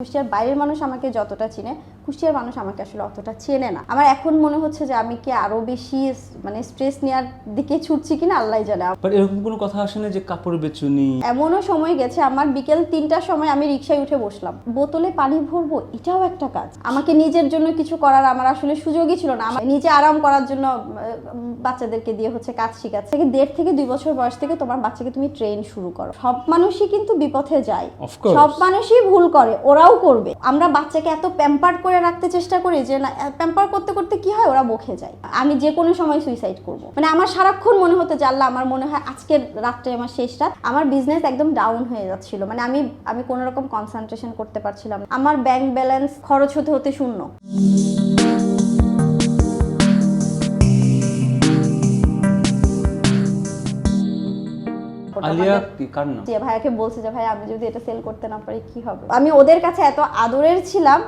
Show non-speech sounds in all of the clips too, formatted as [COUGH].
কুষ্টিয়ার বাইরের মানুষ আমাকে যতটা চিনে কুষ্টিয়ার মানুষ আমাকে আসলে অতটা চেনে না। আমার এখন মনে হচ্ছে যে আমি কি আরও বেশি মানে স্ট্রেস নেওয়ার দিকে ছুটছি কিনা আল্লাহ জানে। বাট এরকম কোনো কথা আসে না যে কাপড় বেচুনি? এমনও সময় গেছে আমার বিকেল তিনটার সময় আমি রিক্সায় উঠে বসলাম। বোতলে পানি ভরবো এটাও একটা কাজ। আমাকে নিজের জন্য কিছু করার আমার আসলে সুযোগই ছিল না। আমার নিজে আরাম করার জন্য বাচ্চাদেরকে দিয়ে হচ্ছে কাজ শিখাচ্ছে। থেকে দেড় থেকে দুই বছর বয়স থেকে তোমার বাচ্চাকে তুমি ট্রেন শুরু করো। সব মানুষই কিন্তু বিপথে যায়। সব মানুষই ভুল করে ওরাও করবে। আমরা বাচ্চাকে এত প্যাম্পার করে রাখতে চেষ্টা করি যে, না প্যাম্পার করতে করতে কি হয়? ওরা বকে যায়। আমি যে কোনো সময় সুইসাইড করব। মানে আমার সারাক্ষণ মনে হতো যে, আল্লাহ, আমার মনে হয় আজকের রাতটাই আমার শেষ রাত। আমার বিজনেস একদম ডাউন হয়ে যাচ্ছিল। মানে আমি আমি কোনো রকম কনসেন্ট্রেশন করতে পারছিলাম আমার ব্যাংক ব্যালেন্স খরচ হতে হতে শূন্য। আলিয়া কি কার নাম যে ভাইয়াকে বলছে যে ভাই আমি যদি এটা সেল করতে না পারি কি হবে? আমি ওদের কাছে এত আদরের ছিলাম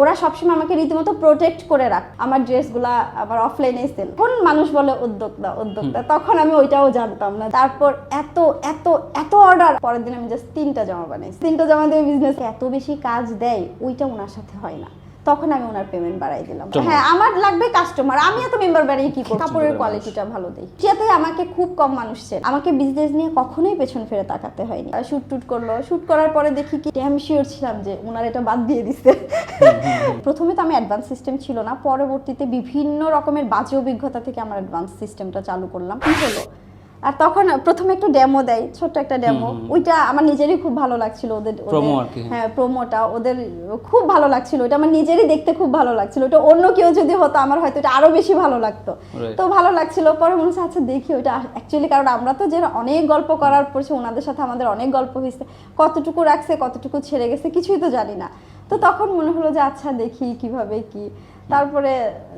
ওরা সবসময় আমাকে রীতিমতো প্রোটেক্ট করে রাখ। আমার ড্রেসগুলা আমার অফলাইনে সেল কোন মানুষ বলে উদ্যোক্তা উদ্যোক্তা? তখন আমি ওইটাও জানতাম না। তারপর এত এত এত অর্ডার পরের দিন আমি জাস্ট তিনটা জামা বানাইছি। তিনটা জামা দিয়ে বিজনেস এত বেশি কাজ দেয় ওইটা ওনার সাথে হয় না। তখন আমি ওনার পেমেন্ট বাড়াই দিলাম। হ্যাঁ আমার লাগবে কাস্টমার আমি এত মেম্বার বাড়িয়ে কি করব? কাপড়ের। কোয়ালিটিটা ভালো দেই। সেটাতে আমাকে খুব কম মানুষ চেনে। আমাকে বিজনেস নিয়ে কখনোই পেছন ফিরে তাকাতে হয়নি। শুট টুট করল। শুট করার পরে দেখি কি আমি শিওর ছিলাম যে ওনার এটা বাদ দিয়ে দিচ্ছে প্রথমে তো আমি অ্যাডভান্স সিস্টেম ছিল না। পরবর্তীতে বিভিন্ন রকমের বাজে অভিজ্ঞতা থেকে আমার অ্যাডভান্স সিস্টেমটা চালু করলাম। কি হলো? আর তখন প্রথমে একটু ডেমো দেয় ছোট্ট একটা ডেমো ওইটা আমার নিজেরই খুব ভালো লাগছিল ওদের ওদের- আর কি। হ্যাঁ। প্রোমোটা ওদের খুব ভালো লাগছিল। ওটা আমার নিজেরই দেখতে খুব ভালো লাগছিল। ওটা অন্য কেউ যদি হতো আমার হয়তো এটা আরও বেশি ভালো লাগতো। তো ভালো লাগছিল। পরে মনে হচ্ছে আচ্ছা দেখি ওটা অ্যাকচুয়ালি কারণ আমরা তো যে অনেক গল্প করার পড়ছি ওনাদের সাথে আমাদের অনেক গল্প হয়েছে। কতটুকু রাখছে কতটুকু ছেড়ে গেছে কিছুই তো জানি না। তো তখন মনে হলো যে আচ্ছা দেখি কীভাবে কি তারপরে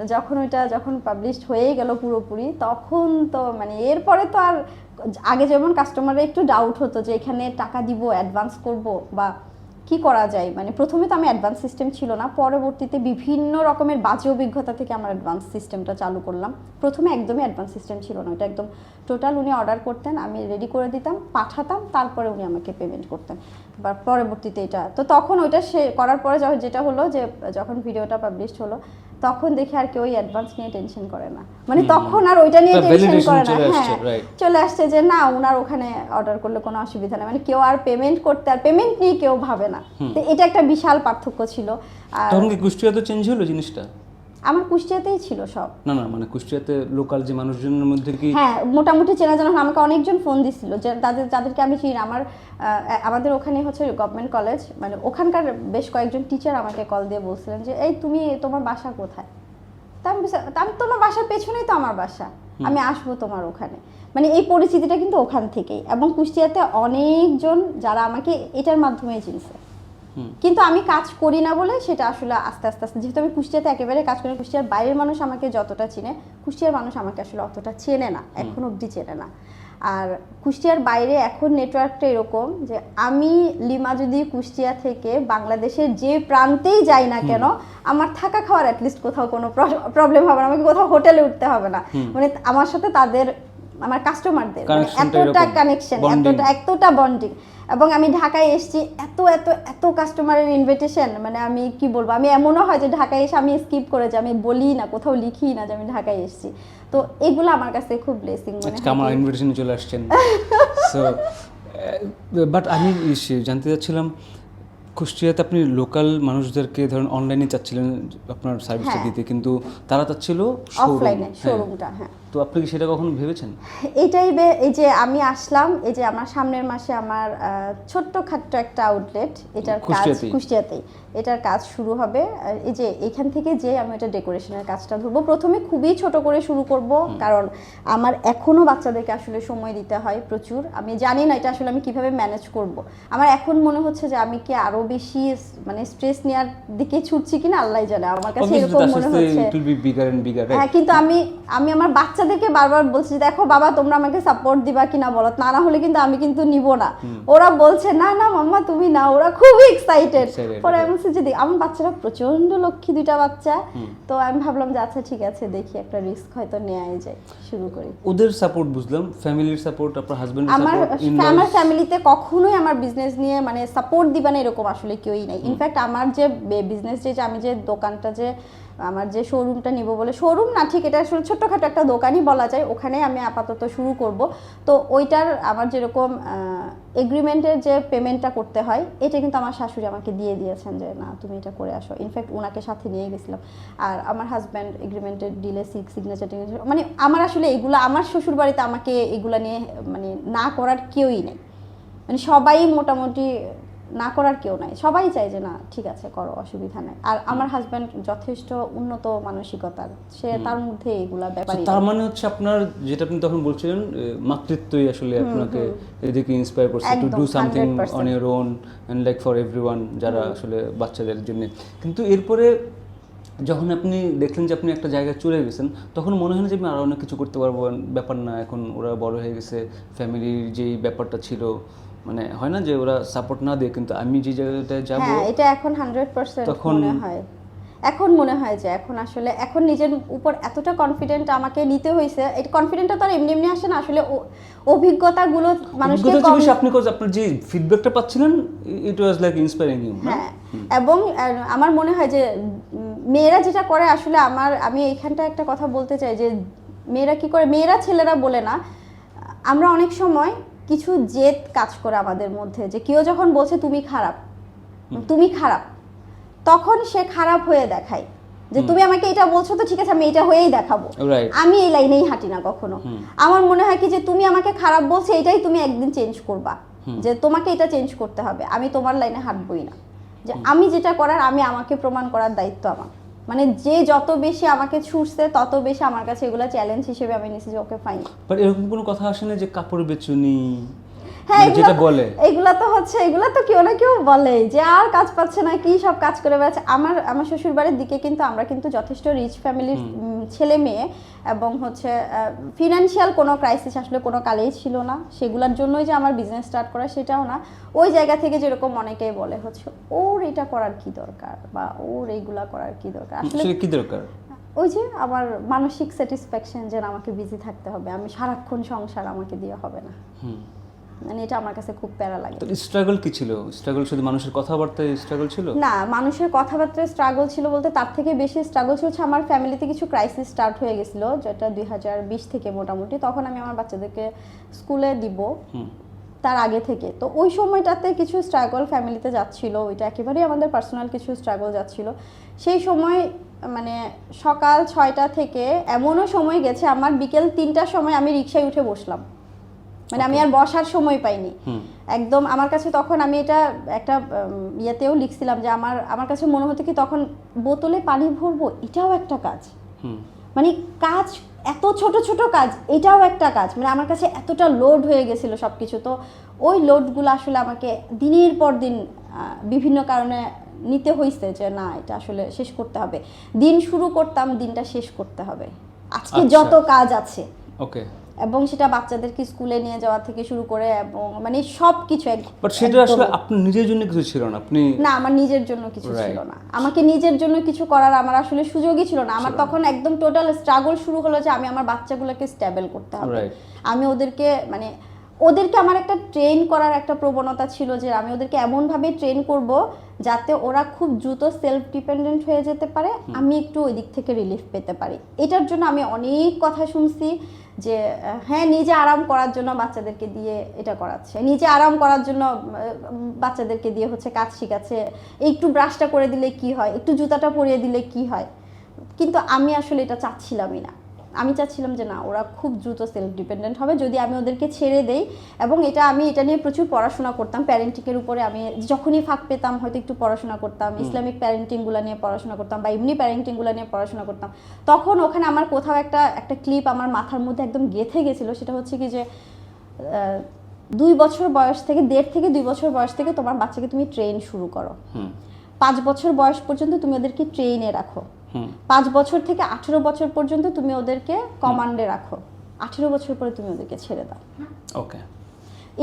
যখন ওইটা যখন পাবলিশড হয়েই গেল পুরোপুরি, তখন তো মানে এরপরে তো আর আগে যেমন কাস্টমারের একটু ডাউট হতো যে এখানে টাকা দিব অ্যাডভান্স করব বা কি করা যায়? মানে প্রথমে তো আমি অ্যাডভান্স সিস্টেম ছিল না, পরবর্তীতে বিভিন্ন রকমের বাজে অভিজ্ঞতা থেকে আমার অ্যাডভান্স সিস্টেমটা চালু করলাম। প্রথমে একদমই অ্যাডভান্স সিস্টেম ছিল না ওটা একদম টোটাল উনি অর্ডার করতেন, আমি রেডি করে দিতাম, পাঠাতাম, তারপরে উনি আমাকে পেমেন্ট করতেন। বা পরবর্তীতে এটা, তো তখন ওইটা সে, করার পরে যখন যেটা হলো যে, যখন ভিডিওটা পাবলিশ হলো তখন দেখে আর কেউ অ্যাডভান্স নিয়ে টেনশন করে না। মানে তখন আর ওইটা নিয়ে টেনশন করে না। হ্যাঁ চলে আসছে যে না ওনার ওখানে অর্ডার করলে কোনো অসুবিধা নেই। মানে কেউ আর পেমেন্ট করতে আর পেমেন্ট নিয়ে কেউ ভাবে না। তো এটা একটা বিশাল পার্থক্য ছিল। আর তখন কি কুষ্টিয়া তো চেঞ্জ হলো জিনিসটা? আমার কুষ্টিয়াতেই ছিল সব। না না মানে কুষ্টিয়াতে লোকাল যে মানুষজনের মধ্যে কি হ্যাঁ মোটামুটি চেনা জানা আমাকে অনেকজন ফোন দিছিল যে তাদের যাদেরকে আমি চিনি। আমার আমাদের ওখানে হচ্ছে গভর্নমেন্ট কলেজ মানে ওখানকার বেশ কয়েকজন টিচার আমাকে কল দিয়ে বলছিলেন যে এই তুমি তোমার বাসা কোথায়? তা আমি আমি তোমার বাসার পেছনেই তো আমার বাসা। আমি আসব তোমার ওখানে। মানে এই পরিস্থিতিটা কিন্তু ওখান থেকেই। এবং কুষ্টিয়াতে অনেকজন যারা আমাকে এটার মাধ্যমেই চিনছে। কিন্তু আমি কাজ করি না বলে সেটা আসলে আস্তে আস্তে আস্তে যেহেতু আমি কুষ্টিয়াতে একেবারে কাজ করি কুষ্টিয়ার বাইরের মানুষ আমাকে যতটা চিনে কুষ্টিয়ার মানুষ আমাকে আসলে অতটা চেনে না এখন অবধি চেনে না। আর কুষ্টিয়ার বাইরে এখন নেটওয়ার্কটা এরকম যে আমি লিমা যদি কুষ্টিয়া থেকে বাংলাদেশের যে প্রান্তেই যাই না কেন আমার থাকা খাওয়ার অ্যাটলিস্ট কোথাও কোনো প্রবলেম হবে না আমাকে কোথাও হোটেলে উঠতে হবে না। মানে আমার সাথে তাদের আমার কাস্টমারদের মানে এতটা কানেকশন এতটা এতটা বন্ডিং এবং আমি ঢাকায় এসেছি এত এত এত কাস্টমারের ইনভিটেশন মানে আমি কি বলব আমি এমনও হয় যে ঢাকায় এসে আমি স্কিপ করে যে আমি বলি না কোথাও লিখি না যে আমি ঢাকায় এসেছি। তো এগুলো আমার কাছে খুব ব্লেসিং মনে আজকে আমার ইনভিটেশনে চলে আসছেন। [LAUGHS] সো বাট আমি জানতে চাচ্ছিলাম কুষ্টিয়াতে আপনি লোকাল মানুষদেরকে ধরুন অনলাইনে চাচ্ছিলেন আপনার সার্ভিসটা হ্যাঁ। দিতে কিন্তু তারা চাচ্ছিল অফলাইনে। শোরুমটা হ্যাঁ। তো আপনি কি সেটা কখনো ভেবেছেন? এটাই এই যে আমি আসলাম এই যে আমার সামনের মাসে আমার ছোট্ট খাট্ট একটা আউটলেট এটার কাজ কুষ্টিয়াতেই? এটার কাজ শুরু হবে এই যে এখান থেকে যে আমি এটা ডেকোরেশনের কাজটা ধরবো প্রথমে খুবই ছোট করে শুরু করব কারণ আমার এখনও বাচ্চাদেরকে আসলে সময় দিতে হয় প্রচুর। আমি জানি না এটা আসলে আমি কীভাবে ম্যানেজ করব। আমার এখন মনে হচ্ছে যে আমি কি আরও বেশি মানে স্ট্রেস নেওয়ার দিকে ছুটছি কিনা আল্লাহ জানে। আমার কাছে এরকম মনে হচ্ছে? হ্যাঁ কিন্তু আমি আমি আমার বাচ্চা বাচ্চাদেরকে বারবার বলছি দেখো বাবা তোমরা আমাকে সাপোর্ট দিবা কিনা বলো? তা না হলে কিন্তু আমি কিন্তু নিব না। ওরা বলছে না না মাম্মা তুমি না। ওরা খুবই এক্সাইটেড পরে আমি বলছি যে দেখ, আমার বাচ্চারা প্রচণ্ড লক্ষ্মী দুইটা বাচ্চা। তো আমি ভাবলাম যে আচ্ছা ঠিক আছে দেখি একটা রিস্ক হয়তো নেওয়াই যায় শুরু করি। ওদের সাপোর্ট বুঝলাম ফ্যামিলির সাপোর্ট আপনার হাজবেন্ডের আমার আমার ফ্যামিলিতে কখনোই আমার বিজনেস নিয়ে মানে সাপোর্ট দিবা না এরকম আসলে কেউই নাই। ইনফ্যাক্ট আমার যে বিজনেস যে আমি যে দোকানটা যে আমার যে শোরুমটা নিব বলে শোরুম না, ঠিক, এটা আসলে ছোট্টখাটো একটা দোকানই বলা যায়, ওখানে আমি আপাতত শুরু করব। তো ওইটার আমার যেরকম এগ্রিমেন্টের যে পেমেন্টটা করতে হয়, এটা কিন্তু আমার শাশুড়ি আমাকে দিয়ে দিয়েছেন যে, না, তুমি এটা করে আসো। ইনফ্যাক্ট ওনাকে সাথে নিয়ে গেছিলাম। আর আমার হাজব্যান্ড এগ্রিমেন্টের ডিলে সিগনেচার টিগনেচার মানে আমার আসলে এগুলো, আমার শ্বশুর বাড়িতে আমাকে এগুলা নিয়ে মানে না করার কেউই নেই। মানে সবাই মোটামুটি না করার কেউ নাই। সবাই চায় যে না ঠিক আছে করো অসুবিধা নাই। আর আমার হাজব্যান্ড যথেষ্ট উন্নত মানসিকতার। সে তার মধ্যে এগুলা ব্যাপারই তার মানে হচ্ছে আপনার যেটা আপনি তখন বলছিলেন মাতৃত্বই আসলে আপনাকে এদিকে ইন্সপায়ার করছে। To do something on your own and like for everyone যারা আসলে বাচ্চাদের জন্য। কিন্তু এরপরে যখন আপনি দেখলেন যে আপনি একটা জায়গায় চলে গেছেন তখন মনে হয় না যে আমি আরও অনেক কিছু করতে পারব। ব্যাপার না এখন ওরা বড় হয়ে গেছে। ফ্যামিলির যেই ব্যাপারটা ছিল মানে হয় না যে ওরা সাপোর্ট না দিয়ে কিন্তু আমি যে জায়গাটায় যাব হ্যাঁ এটা এখন হান্ড্রেড পার্সেন্ট তখন- মনে হয়। এখন মনে হয় যে এখন আসলে এখন নিজের উপর এতটা কনফিডেন্ট আমাকে নিতে হয়েছে এই কনফিডেন্টটা তো আর এমনি এমনি আসে না আসলে অভিজ্ঞতাগুলো মানুষকে কম- আপনি আপনার যে ফিডব্যাকটা পাচ্ছিলেন it was like inspiring you হ্যাঁ এবং আমার মনে হয় যে মেয়েরা যেটা করে আসলে আমার আমি এইখানটা একটা কথা বলতে চাই যে মেয়েরা কি করে মেয়েরা ছেলেরা বলে না আমরা অনেক সময় কিছু জেদ কাজ করে আমাদের মধ্যে যে কেউ যখন বলছে তুমি খারাপ তুমি খারাপ তখন সে খারাপ হয়ে দেখায় যে তুমি আমাকে এটা বলছো তো ঠিক আছে আমি এটা হয়েই দেখাবো। আমি এই লাইনেই হাঁটি না কখনো। আমার মনে হয় কি যে তুমি আমাকে খারাপ বলছো এটাই তুমি একদিন চেঞ্জ করবা। যে তোমাকে এটা চেঞ্জ করতে হবে আমি তোমার লাইনে হাঁটবই না। যে আমি যেটা করার আমি আমাকে প্রমাণ করার দায়িত্ব আমার। মানে যে যত বেশি আমাকে ছুটছে তত বেশি আমার কাছে এগুলো চ্যালেঞ্জ হিসেবে আমি নিয়েছি যে ওকে ফাইন বাট এরকম কোনো কথা আসে না যে কাপড় বেচুনি হ্যাঁ মানে যেটা বলে। এগুলা তো হচ্ছে এগুলা তো কেউ না কেউ বলে যে আর কাজ পাচ্ছে না কি সব কাজ করে বেড়াচ্ছে। আমার আমার শ্বশুর বাড়ির দিকে কিন্তু আমরা কিন্তু যথেষ্ট রিচ ফ্যামিলির ছেলে মেয়ে এবং হচ্ছে ফিনান্সিয়াল কোনো ক্রাইসিস আসলে কোনো কালেই ছিল না। সেগুলোর জন্যই যে আমার বিজনেস স্টার্ট করা সেটাও না। ওই জায়গা থেকে যেরকম অনেকেই বলে হচ্ছে ওর এটা করার কি দরকার? বা ওর এইগুলা করার কি দরকার? আসলে কি দরকার? ওই যে আমার মানসিক স্যাটিসফ্যাকশন যে না, আমাকে বিজি থাকতে হবে আমি সারাক্ষণ সংসার আমাকে দিয়ে হবে না। হুম। মানে এটা আমার কাছে খুব প্যারা লাগে। স্ট্রাগল কি ছিল? স্ট্রাগল শুধু মানুষের কথাবার্তায় স্ট্রাগল ছিল? না মানুষের কথাবার্তায় স্ট্রাগল ছিল বলতে তার থেকে বেশি স্ট্রাগল ছিল আমার ফ্যামিলিতে কিছু ক্রাইসিস স্টার্ট হয়ে গেছিল যেটা দুই হাজার বিশ থেকে মোটামুটি। তখন আমি আমার বাচ্চাদেরকে স্কুলে দিব তার আগে থেকে। তো ওই সময়টাতে কিছু স্ট্রাগল ফ্যামিলিতে যাচ্ছিল ওইটা একেবারেই আমাদের পার্সোনাল কিছু স্ট্রাগল যাচ্ছিল। সেই সময় মানে সকাল ছয়টা থেকে এমনও সময় গেছে আমার বিকেল তিনটার সময় আমি রিক্সায় উঠে বসলাম। মানে আমি আর বসার সময় পাইনি। একদম আমার কাছে তখন আমি এটা একটা ইয়েতেও লিখছিলাম যে আমার আমার কাছে মনে হতো কি তখন বোতলে পানি ভরবো এটাও একটা কাজ। মানে কাজ এত ছোট ছোট কাজ এটাও একটা কাজ। মানে আমার কাছে এতটা লোড হয়ে গেছিল সব কিছু তো ওই লোডগুলো আসলে আমাকে দিনের পর দিন বিভিন্ন কারণে নিতে হয়েছে যে না এটা আসলে শেষ করতে হবে। দিন শুরু করতাম দিনটা শেষ করতে হবে। আজকে আচ্ছা। যত কাজ আছে। ওকে এবং সেটা বাচ্চাদেরকে স্কুলে নিয়ে যাওয়া থেকে শুরু করে এবং মানে সব কিছু বাট সেটা আসলে আপনার নিজের জন্য কিছু ছিল না আপনি না আমার নিজের জন্য কিছু ছিল না। আমাকে নিজের জন্য কিছু করার আমার আসলে সুযোগই ছিল না। আমার তখন একদম টোটাল স্ট্রাগল শুরু হলো যে আমি আমার বাচ্চাগুলোকে স্টেবল করতে হবে। আমি ওদেরকে মানে ওদেরকে আমার একটা ট্রেন করার একটা প্রবণতা ছিল যে আমি ওদেরকে এমনভাবে ট্রেন করব যাতে ওরা খুব দ্রুত সেলফ ডিপেন্ডেন্ট হয়ে যেতে পারে। আমি একটু ওই দিক থেকে রিলিফ পেতে পারি। এটার জন্য আমি অনেক কথা শুনছি। যে হ্যাঁ নিজে আরাম করার জন্য বাচ্চাদেরকে দিয়ে এটা করাচ্ছে। নিজে আরাম করার জন্য বাচ্চাদেরকে দিয়ে হচ্ছে কাজ শিখাচ্ছে। একটু ব্রাশটা করে দিলে কি হয়? একটু জুতাটা পরিয়ে দিলে কি হয়? কিন্তু আমি আসলে এটা চাচ্ছিলামই না। আমি চাচ্ছিলাম যে না ওরা খুব দ্রুত সেলফ ডিপেন্ডেন্ট হবে। যদি আমি ওদেরকে ছেড়ে দেই এবং এটা আমি এটা নিয়ে প্রচুর পড়াশোনা করতাম। প্যারেন্টিংয়ের উপরে আমি যখনই ফাঁক পেতাম হয়তো একটু পড়াশোনা করতাম ইসলামিক প্যারেন্টিংগুলো নিয়ে পড়াশোনা করতাম বা এমনি প্যারেন্টিংগুলো নিয়ে পড়াশোনা করতাম তখন ওখানে আমার কোথাও একটা একটা ক্লিপ আমার মাথার মধ্যে একদম গেথে গেছিল। সেটা হচ্ছে কি যে দুই বছর বয়স থেকে দেড় থেকে দুই বছর বয়স থেকে তোমার বাচ্চাকে তুমি ট্রেন শুরু করো। পাঁচ বছর বয়স পর্যন্ত তুমি ওদেরকে ট্রেনে রাখো। পাঁচ বছর থেকে আঠেরো বছর পর্যন্ত তুমি ওদেরকে কমান্ডে রাখো। আঠেরো বছর পরে তুমি ওদেরকে ছেড়ে দাও। ওকে।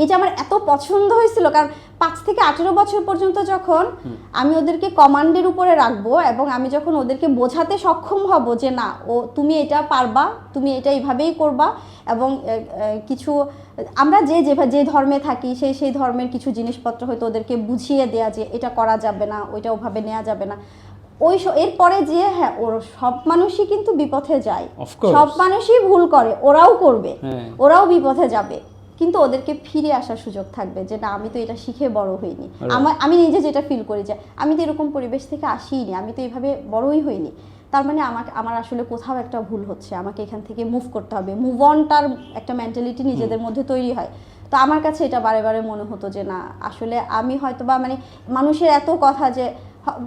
এই যে আমার এত পছন্দ হয়েছিল কারণ পাঁচ থেকে আঠেরো বছর পর্যন্ত যখন আমি ওদেরকে কমান্ডের উপরে রাখব এবং আমি যখন ওদেরকে বোঝাতে সক্ষম হব যে না ও তুমি এটা পারবা তুমি এটা এইভাবেই করবা এবং কিছু আমরা যে যে যে ধর্মে থাকি সেই সেই ধর্মের কিছু জিনিসপত্র হয়তো ওদেরকে বুঝিয়ে দেয়া যে এটা করা যাবে না ওইটা ওভাবে নেওয়া যাবে না। ওই এরপরে যে হ্যাঁ ওর সব মানুষই কিন্তু বিপথে যায়। সব মানুষই ভুল করে ওরাও করবে হ্যাঁ। ওরাও বিপথে যাবে। কিন্তু ওদেরকে ফিরে আসার সুযোগ থাকবে যে না আমি তো এটা শিখে বড় হইনি। আমার আমি নিজে যেটা ফিল করি যে আমি তো এরকম পরিবেশ থেকে আসিনি আমি তো এইভাবে বড়ই হইনি। তার মানে আমাকে আমার আসলে কোথাও একটা ভুল হচ্ছে আমাকে এখান থেকে মুভ করতে হবে। মুভ অনটার একটা মেন্টালিটি নিজেদের মধ্যে তৈরি হয়। তো আমার কাছে এটা বারে বারে মনে হতো যে না আসলে আমি হয়তো বা মানে মানুষের এত কথা যে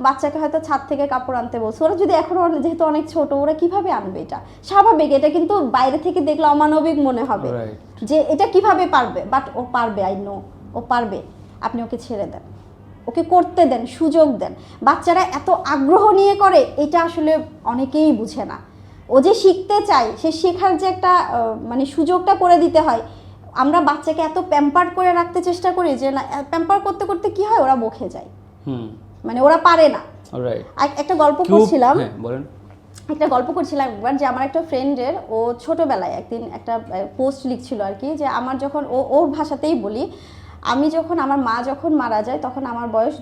বাচ্চাকে হয়তো ছাদ থেকে কাপড় আনতে বলছে। ওরা যদি এখন যেহেতু অনেক ছোট ওরা কীভাবে আনবে এটা? স্বাভাবিক এটা কিন্তু বাইরে থেকে দেখলে অমানবিক মনে হবে। যে এটা কীভাবে পারবে? বাট ও পারবে আই নো ও পারবে। আপনি ওকে ছেড়ে দেন। ওকে করতে দেন সুযোগ দেন। বাচ্চারা এত আগ্রহ নিয়ে করে এটা আসলে অনেকেই বুঝে না। ও যে শিখতে চায় সে শেখার যে একটা মানে সুযোগটা করে দিতে হয় আমরা বাচ্চাকে এত প্যাম্পার করে রাখতে চেষ্টা করি যে না প্যাম্পার করতে করতে কি হয়? ওরা বকে যায়। হুম। মানে ওরা পারে না। একটা গল্প করছিলাম। হ্যাঁ বলেন। একটা গল্প করছিলাম একবার যে আমার একটা ফ্রেন্ডের ও ছোটবেলায় একদিন একটা পোস্ট লিখছিল আর কি যে আমার যখন ও ওর ভাষাতেই বলি আমি যখন আমার মা যখন মারা যায় তখন আমার বয়স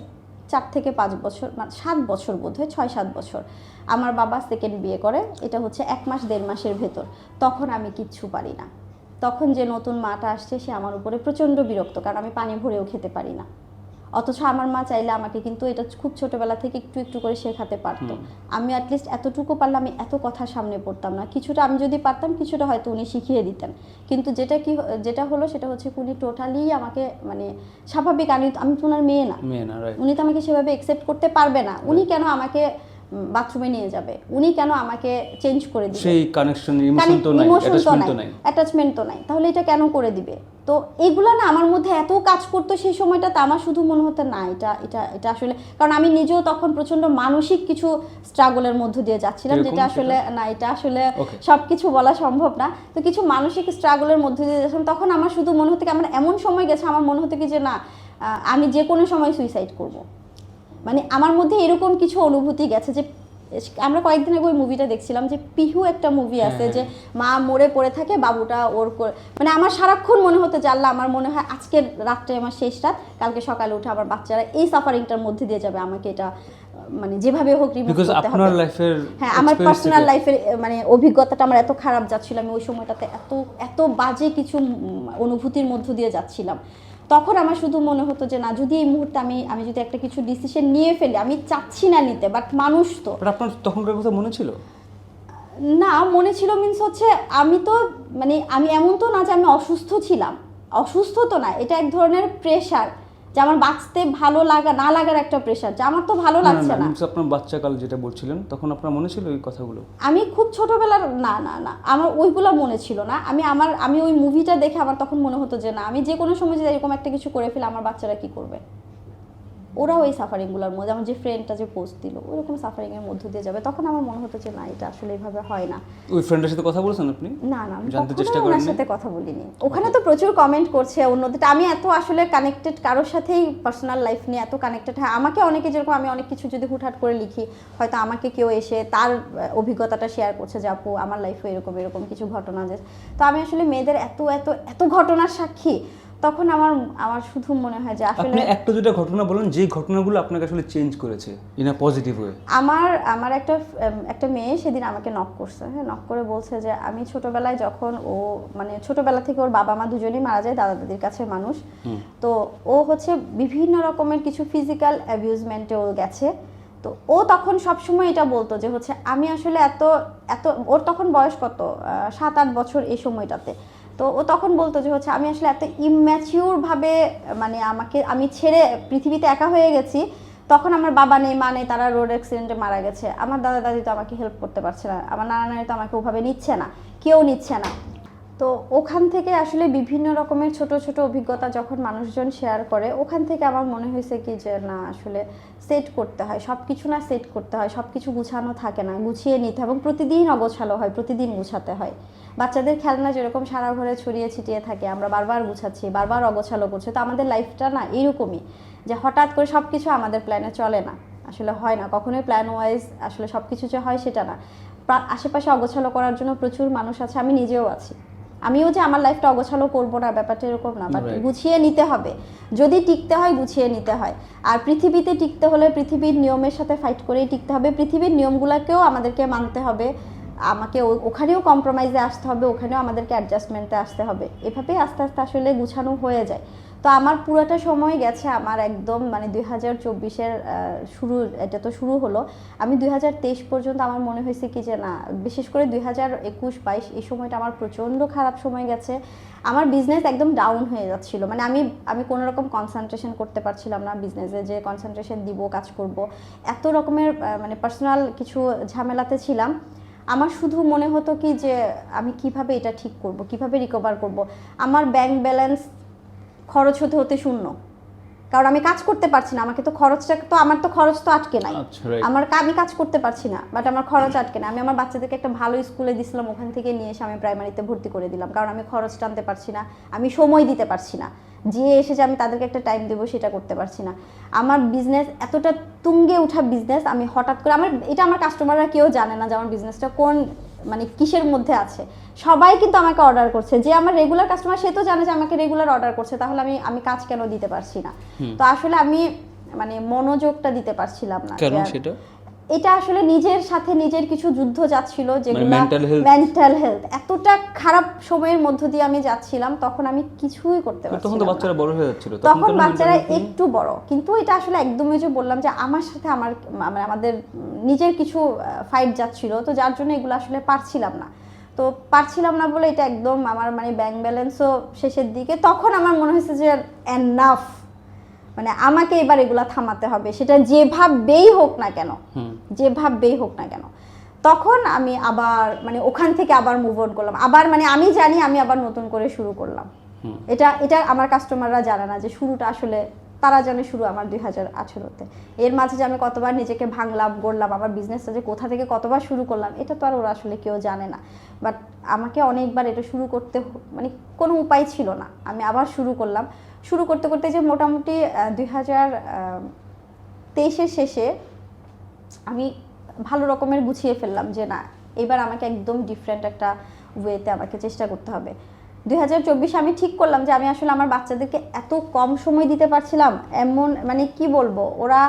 চার থেকে পাঁচ বছর মানে সাত বছর বোধ হয় ছয় সাত বছর। আমার বাবা সেকেন্ড বিয়ে করে এটা হচ্ছে এক মাস দেড় মাসের ভেতর। তখন আমি কিচ্ছু পারি না। তখন যে নতুন মাটা আসছে সে আমার উপরে প্রচণ্ড বিরক্ত কারণ আমি পানি ভরেও খেতে পারি না। অথচ আমার মা চাইলে আমাকে কিন্তু এটা খুব ছোটবেলা থেকে একটু একটু করে শেখাতে পারতো। আমি অ্যাটলিস্ট এতটুকু পারলে আমি এত কথা সামনে পড়তাম না। কিছুটা আমি যদি পারতাম কিছুটা হয়তো উনি শিখিয়ে দিতেন। কিন্তু যেটা কি যেটা হলো সেটা হচ্ছে উনি টোটালি আমাকে মানে স্বাভাবিক আমি আমি তো ওনার মেয়ে না। উনি তো আমাকে সেভাবে একসেপ্ট করতে পারবে না। উনি কেন আমাকে বাথরুমে নিয়ে যাবে। উনি কেন আমাকে চেঞ্জ করে দিবে? সেই কানেকশন ইমোশন তো নাই অ্যাটাচমেন্ট তো নাই অ্যাটাচমেন্ট তো নাই। তাহলে এটা কেন করে দিবে? তো এগুলো না আমার মধ্যে এত কাজ করতো সেই সময়টাতে আমার শুধু মনে হতো না এটা এটা এটা আসলে কারণ আমি নিজেও তখন প্রচণ্ড মানসিক কিছু স্ট্রাগলের মধ্য দিয়ে যাচ্ছিলাম যেটা আসলে না এটা আসলে. সব কিছু বলা সম্ভব না। তো কিছু মানসিক স্ট্রাগলের মধ্য দিয়ে যাচ্ছিলাম তখন আমার শুধু মনে হতো কি আমার এমন সময় গেছে আমার মনে হতো কি যে না আমি যে কোনো সময় সুইসাইড করব। মানে আমার মধ্যে এরকম কিছু অনুভূতি গেছে যে আমরা কয়েকদিন আগে ওই মুভিটা দেখছিলাম যে পিহু একটা মুভি আছে হ্যাঁ, যে মা মরে পড়ে থাকে বাবুটা ওর করে- মানে আমার সারাক্ষণ মনে হতো যে আল্লাহ আমার মনে হয় আজকের রাতটা আমার শেষ রাত কালকে সকালে উঠে আমার বাচ্চারা এই সাফারিংটার মধ্যে দিয়ে যাবে আমাকে এটা মানে যেভাবে হোক রিমুভ করতে হবে। হ্যাঁ আমার পার্সোনাল লাইফের মানে অভিজ্ঞতাটা আমার এত খারাপ যাচ্ছিল আমি ওই সময়টাতে এত এত বাজে কিছু অনুভূতির মধ্য দিয়ে যাচ্ছিলাম। তখন আমার শুধু মনে হতো যে না যদি এই মুহূর্তে আমি আমি যদি একটা কিছু ডিসিশন নিয়ে ফেলি আমি চাচ্ছি না নিতে বাট মানুষ তো। আপনার তখনকার কথা মনে ছিল? না মনে ছিল মিনস হচ্ছে আমি তো মানে আমি এমন তো না যে আমি অসুস্থ ছিলাম। অসুস্থ তো না এটা এক ধরনের প্রেশার যে আমার বাঁচতে ভালো লাগা না লাগার একটা প্রেশার যে আমার তো ভালো লাগছে না, আপনার বাচ্চাকাল যেটা বলছিলেন তখন আপনার মনে ছিল ওই কথাগুলো? আমি খুব ছোটবেলার না না না আমার ওইগুলো মনে ছিল না। আমি আমার আমি ওই মুভিটা দেখে আমার তখন মনে হতো যে না আমি যে কোনো সময় যদি এরকম একটা কিছু করে ফেলে আমার বাচ্চারা কি করবে? ওরা ওই সাফারিংগুলোর মধ্যে আমার যে ফ্রেন্ডটা যে পোস্ট দিল ওরকম সাফারিংয়ের মধ্য দিয়ে যাবে। তখন আমার মনে হতো যে না এটা আসলে এইভাবে হয় না। ওই ফ্রেন্ডের সাথে কথা বলেছেন আপনি? না না আমি জানতে চেষ্টা ওনার করেননি? সাথে কথা বলিনি। ওখানে তো প্রচুর কমেন্ট করছে অন্যদিকে। আমি এত আসলে কানেক্টেড কারোর সাথেই পার্সোনাল লাইফ নিয়ে এত কানেক্টেড হয় আমাকে অনেকে যেরকম আমি অনেক কিছু যদি হুটহাট করে লিখি হয়তো আমাকে কেউ এসে তার অভিজ্ঞতাটা শেয়ার করছে যে আপু আমার লাইফে এরকম এরকম কিছু ঘটনা যে। তো আমি আসলে মেয়েদের এত এত এত ঘটনার সাক্ষী তখন আমার আমার শুধু মনে হয় যে আসলে আপনি একটা দুটা ঘটনা বলুন যে ঘটনাগুলো আপনাকে আসলে চেঞ্জ করেছে ইন আ পজিটিভ ওয়ে আমার আমার একটা একটা মেয়ে সেদিন আমাকে নক করছে হ্যাঁ নক করে বলছে যে আমি ছোটবেলায় যখন ও মানে ছোটবেলা থেকে ওর বাবা মা দুজনেই মারা যায় দাদা দাদির কাছে মানুষ। তো ও হচ্ছে বিভিন্ন রকমের কিছু ফিজিক্যাল অ্যাবিউজমেন্টে ও গেছে। তো ও তখন সবসময় এটা বলতো যে হচ্ছে আমি আসলে এত এত ওর তখন বয়স কত? সাত আট বছর এই সময়টাতে। তো ও তখন বলতো যে হচ্ছে, আমি আসলে এত ইম্যাচিউর ভাবে মানে আমাকে, আমি ছেড়ে পৃথিবীতে একা হয়ে গেছি, তখন আমার বাবা নেই, মা নেই, তারা রোড অ্যাক্সিডেন্টে মারা গেছে। আমার দাদা দাদি তো আমাকে হেল্প করতে পারছে না, আমার নানা নানি তো আমাকে ওভাবে নিচ্ছে না, কেউ নিচ্ছে না। তো ওখান থেকে আসলে বিভিন্ন রকমের ছোট ছোট অভিজ্ঞতা যখন মানুষজন শেয়ার করে, ওখান থেকে আমার মনে হয়েছে কি যে, না, আসলে সেট করতে হয়। সব কিছু না সেট করতে হয়। সব কিছু গুছানো থাকে না। গুছিয়ে নিতে হয় এবং প্রতিদিন অগোছালো হয়। প্রতিদিন গুছাতে হয়। বাচ্চাদের খেলনা যেরকম সারা ঘরে ছড়িয়ে ছিটিয়ে থাকে, আমরা বারবার গুছাচ্ছি, বারবার অগোছালো করছি, তো আমাদের লাইফটা না এরকমই যে হঠাৎ করে সব কিছু আমাদের প্ল্যানে চলে না। আসলে হয় না। কখনোই প্ল্যান ওয়াইজ আসলে সব কিছু যে হয় সেটা না। আশেপাশে অগোছালো করার জন্য প্রচুর মানুষ আছে, আমি নিজেও আছি। আমিও যে আমার লাইফটা অগোছালো করব না ব্যাপারটা এরকম না বাট গুছিয়ে নিতে হবে। যদি টিকতে হয় গুছিয়ে নিতে হয়। আর পৃথিবীতে টিকতে হলে পৃথিবীর নিয়মের সাথে ফাইট করেই টিকতে হবে। পৃথিবীর নিয়মগুলোকেও আমাদেরকে মানতে হবে। আমাকে ওখানেও কম্প্রোমাইজে আসতে হবে ওখানেও আমাদেরকে অ্যাডজাস্টমেন্টে আসতে হবে। এভাবেই আস্তে আস্তে আসলে গুছানো হয়ে যায়। তো আমার পুরোটা সময় গেছে আমার একদম মানে দুই হাজার চব্বিশের শুরু, এটা তো শুরু হলো। আমি দুই হাজার তেইশ পর্যন্ত আমার মনে হয়েছে কি যে না, বিশেষ করে দুই হাজার একুশ বাইশ, এই সময়টা আমার প্রচণ্ড খারাপ সময় গেছে। আমার বিজনেস একদম ডাউন হয়ে যাচ্ছিল। মানে আমি আমি কোনো রকম কনসেন্ট্রেশন করতে পারছিলাম না বিজনেসে যে কনসেন্ট্রেশন দিব, কাজ করব। এত রকমের মানে পার্সোনাল কিছু ঝামেলাতে ছিলাম। আমার শুধু মনে হতো কি যে আমি কীভাবে এটা ঠিক করব, কীভাবে রিকভার করব। আমার ব্যাংক ব্যালেন্স খরচ হতে হতে শূন্য। কারণ আমি কাজ করতে পারছি না আমাকে তো খরচটা তো আমার তো খরচ তো আটকে নাই। আচ্ছা, আমার আমি কাজ করতে পারছি না বাট আমার খরচ আটকে না আমি আমার বাচ্চাদেরকে একটা ভালো স্কুলে দিছিলাম ওখান থেকে নিয়ে এসে আমি প্রাইমারিতে ভর্তি করে দিলাম। কারণ আমি খরচ টানতে পারছি না আমি সময় দিতে পারছি না। যে এসে যে আমি তাদেরকে একটা টাইম দেবো সেটা করতে পারছি না। আমার বিজনেস এতটা তুঙ্গে ওঠা বিজনেস আমি হঠাৎ করে আমার এটা আমার কাস্টমাররা কেউ জানে না যে আমার বিজনেসটা কোন মানে কিসের মধ্যে আছে? সবাই কিন্তু আমাকে অর্ডার করছে। যে আমার রেগুলার কাস্টমার সে তো জানে যে আমাকে রেগুলার অর্ডার করছে। তাহলে আমি আমি কাজ কেন দিতে পারছি না? তো আসলে আমি মানে মনোযোগটা দিতে পারছিলাম না কারণ সেটা? এটা আসলে নিজের সাথে নিজের কিছু যুদ্ধ যাচ্ছিল যেগুলো মানে? মেন্টাল হেলথ এতটা খারাপ সময়ের মধ্য দিয়ে আমি যাচ্ছিলাম তখন আমি কিছুই করতে তখন তো পারছিলাম না। বাচ্চারা বড় হয়ে যাচ্ছিল তখন বাচ্চারা একটু বড়। কিন্তু এটা আসলে একদমই যে বললাম যে আমার সাথে আমার মানে আমাদের নিজের কিছু ফাইট যাচ্ছিল তো যার জন্য এগুলো আসলে পারছিলাম না। তো পারছিলাম না বলে এটা একদম আমার মানে ব্যাংক ব্যালেন্সও শেষের দিকে। তখন আমার মনে হয়েছে যে এনাফ মানে আমাকে এবার এগুলা থামাতে হবে। সেটা যে যেভাবেই হোক না কেন হুম। যেভাবেই হোক না কেন। তখন আমি আবার মানে ওখান থেকে আবার মুভ অন করলাম। আবার মানে আমি জানি আমি আবার নতুন করে শুরু করলাম। এটা এটা আমার কাস্টমাররা জানে না যে শুরুটা আসলে তারা জানে শুরু আমার দুই হাজার আঠেরোতে। এর মাঝে যে আমি কতবার নিজেকে ভাঙলাম গড়লাম আমার বিজনেসটা যে কোথা থেকে কতবার শুরু করলাম এটা তো আর ওরা আসলে কেউ জানে না। বাট আমাকে অনেকবার এটা শুরু করতে মানে কোনো উপায় ছিল না। আমি আবার শুরু করলাম। শুরু করতে করতে যে মোটামুটি দুই হাজার তেইশের শেষে আমি ভালো রকমের গুছিয়ে ফেললাম যে না, এবার আমাকে একদম ডিফারেন্ট একটা ওয়েতে আমাকে চেষ্টা করতে হবে। দুই হাজার চব্বিশে আমি ঠিক করলাম যে আমি আসলে আমার বাচ্চাদেরকে এত কম সময় দিতে পারছিলাম, এমন মানে কি বলব, ওরা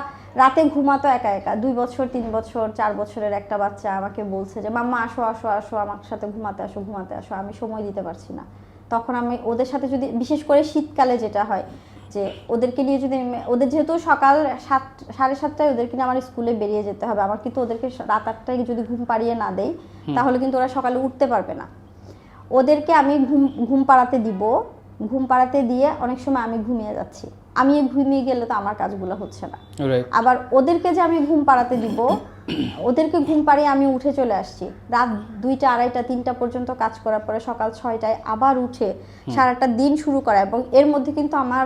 রাতে ঘুমাতো একা একা, দুই বছর, তিন বছর, চার বছরের একটা বাচ্চা আমাকে বলছে যে, মাম্মা, আসো আসো আসো, আমার সাথে ঘুমাতে আসো ঘুমাতে আসো, আমি সময় দিতে পারছি না। তখন আমি ওদের সাথে যদি বিশেষ করে শীতকালে যেটা হয় যে ওদেরকে নিয়ে যদি ওদের যেহেতু সকাল সাত সাড়ে সাতটায় ওদেরকে নিয়ে আমার স্কুলে বেরিয়ে যেতে হবে। আমার কিন্তু ওদেরকে রাত আটটায় যদি ঘুম পাড়িয়ে না দেই তাহলে কিন্তু ওরা সকালে উঠতে পারবে না। ওদেরকে আমি ঘুম ঘুম পাড়াতে দিব। ঘুম পাড়াতে দিয়ে অনেক সময় আমি ঘুমিয়ে যাচ্ছি। আমি ঘুমিয়ে গেলে তো আমার কাজগুলো হচ্ছে না। আবার ওদেরকে যে আমি ঘুম পাড়াতে দিব [CLEARS THROAT] ওদেরকে ঘুম পাড়িয়ে আমি উঠে চলে আসছি। রাত দুইটা আড়াইটা তিনটা পর্যন্ত কাজ করার পরে সকাল ছয়টায় আবার উঠে সারাটা দিন শুরু করা এবং এর মধ্যে কিন্তু আমার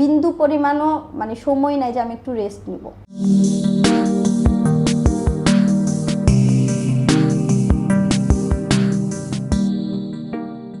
বিন্দু পরিমাণও মানে সময় নাই যে আমি একটু রেস্ট নিব।